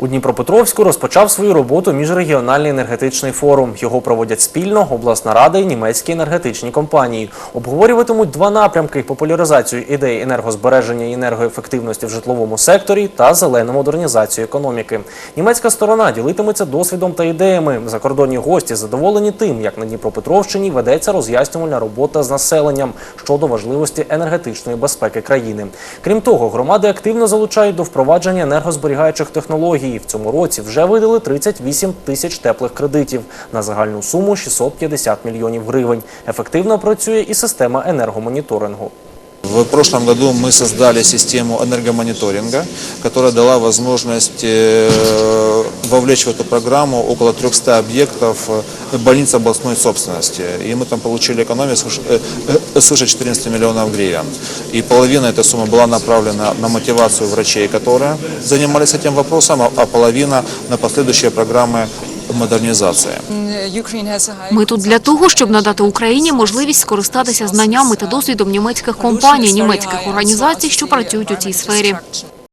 У Дніпропетровську розпочав свою роботу міжрегіональний енергетичний форум. Його проводять спільно обласна рада і німецькі енергетичні компанії. Обговорюватимуть два напрямки: популяризацію ідей енергозбереження і енергоефективності в житловому секторі та зелену модернізацію економіки. Німецька сторона ділитиметься досвідом та ідеями. Закордонні гості задоволені тим, як на Дніпропетровщині ведеться роз'яснювальна робота з населенням щодо важливості енергетичної безпеки країни. Крім того, громади активно залучають до впровадження енергозберігаючих технологій В цьому році вже видали 38 тисяч теплих кредитів на загальну суму 650 мільйонів гривень. Ефективно працює і система енергомоніторингу. В прошлом году мы создали систему энергомониторинга, которая дала возможность э, вовлечь в эту программу около 300 объектов э, больниц областной собственности. И мы там получили экономию свыше, э, э, свыше 14 миллионов гривен. И половина этой суммы была направлена на мотивацию врачей, которые занимались этим вопросом, а- а половина на последующие программы модернизации. Ми тут для того, щоб надати Україні можливість скористатися знаннями та досвідом німецьких компаній, німецьких організацій, що працюють у цій сфері.